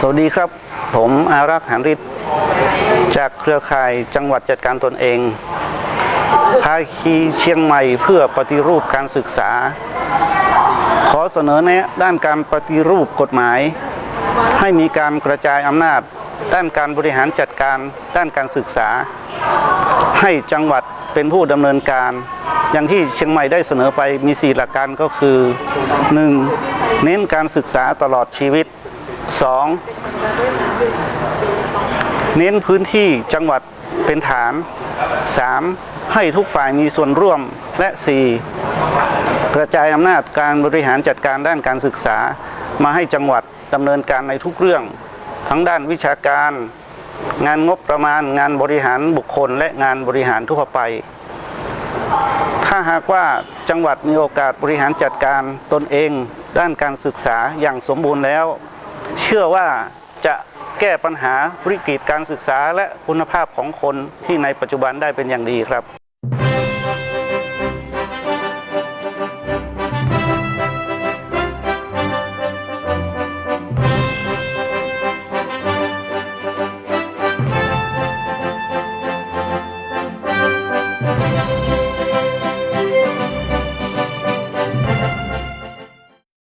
สวัสดีครับ ผมอารักษ์หันฤทธิ์จากเครือข่ายจังหวัดจัดการตนเอง ภาคีเชียงใหม่เพื่อปฏิรูปการศึกษา ขอเสนอแนะด้านการปฏิรูปกฎหมาย ให้มีการกระจายอำนาจ ด้านการบริหารจัดการด้านการศึกษา ให้จังหวัดเป็นผู้ดำเนินการ อย่างที่เชียงใหม่ได้เสนอไปมี 4 หลักการก็คือ 1. เน้นการศึกษาตลอดชีวิต 2. เน้นพื้นที่จังหวัดเป็นฐาน 3. ให้ทุกฝ่ายมีส่วนร่วมและ 4. กระจายอำนาจการบริหารจัดการด้านการศึกษา มาให้จังหวัดดำเนินการในทุกเรื่อง ทั้งด้านวิชาการ งานงบประมาณงานบริหารบุคคล และงานบริหารทั่วไป ถ้าหากว่าจังหวัดมีโอกาสบริหารจัดการตนเอง ด้านการศึกษาอย่างสมบูรณ์แล้ว เชื่อว่าจะแก้ปัญหาวิกฤตการศึกษาและคุณภาพของคนที่ในปัจจุบันได้เป็นอย่างดีครับ